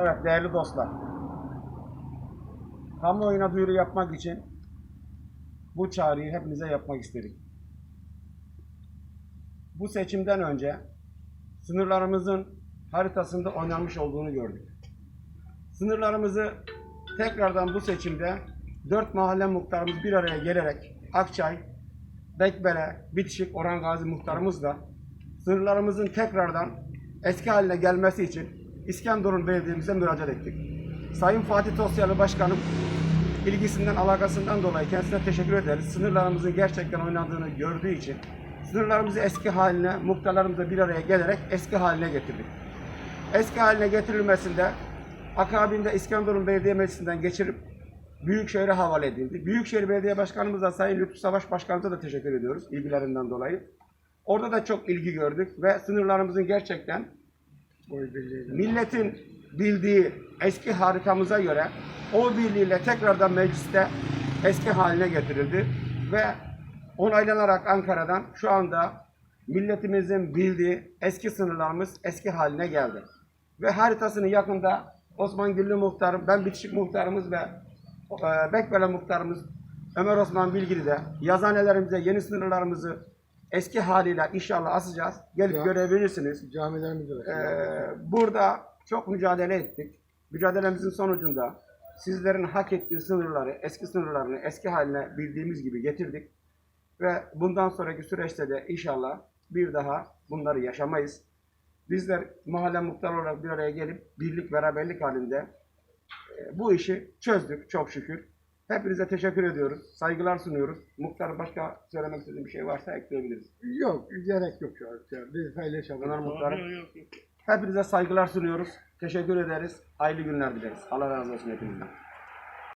Evet değerli dostlar. Kamuoyuna duyuru yapmak için bu çağrıyı hepinize yapmak istedik. Bu seçimden önce sınırlarımızın haritasında oynanmış olduğunu gördük. Sınırlarımızı tekrardan bu seçimde dört mahalle muhtarımız bir araya gelerek Akçay, Bekbere, Bitişik, Orhan Gazi muhtarımızla sınırlarımızın tekrardan eski haline gelmesi için İskenderun Belediye'mize müracaat ettik. Sayın Fatih Tosyalı Başkanım ilgisinden, alakasından dolayı kendisine teşekkür ederiz. Sınırlarımızın gerçekten oynandığını gördüğü için sınırlarımızı eski haline, muhtarlarımızla bir araya gelerek eski haline getirdik. Eski haline getirilmesinde akabinde İskenderun Belediye Meclisi'nden geçirip Büyükşehir'e havale edildi. Büyükşehir Belediye Başkanımıza Sayın Lütfü Savaş Başkanımıza da teşekkür ediyoruz ilgilerinden dolayı. Orada da çok ilgi gördük ve sınırlarımızın gerçekten milletin bildiği eski haritamıza göre o birliğiyle tekrardan mecliste eski haline getirildi ve onaylanarak Ankara'dan şu anda milletimizin bildiği eski sınırlarımız eski haline geldi. Ve haritasını yakında Osman Güllü muhtarım, ben Bitişik muhtarımız ve e, Bekbele muhtarımız Ömer Osman Bilgili de yazanelerimize yeni sınırlarımızı eski haliyle inşallah asacağız. Gelip Ya. görebilirsiniz. Camilerimizde de. Ee, burada çok mücadele ettik. Mücadelemizin sonucunda sizlerin hak ettiği sınırları, eski sınırlarını eski haline bildiğimiz gibi getirdik. Ve bundan sonraki süreçte de inşallah bir daha bunları yaşamayız. Bizler mahalle muhtarı olarak bir araya gelip birlik beraberlik halinde e, bu işi çözdük çok şükür. Hepinize teşekkür ediyoruz. Saygılar sunuyoruz. Muhtar başka söylemek istediğim bir şey varsa ekleyebiliriz. Yok, gerek yok şu an. Biz paylaşalım. Muhtarım. Hepinize saygılar sunuyoruz. Teşekkür ederiz. Hayırlı günler dileriz. Allah razı olsun hepinizden.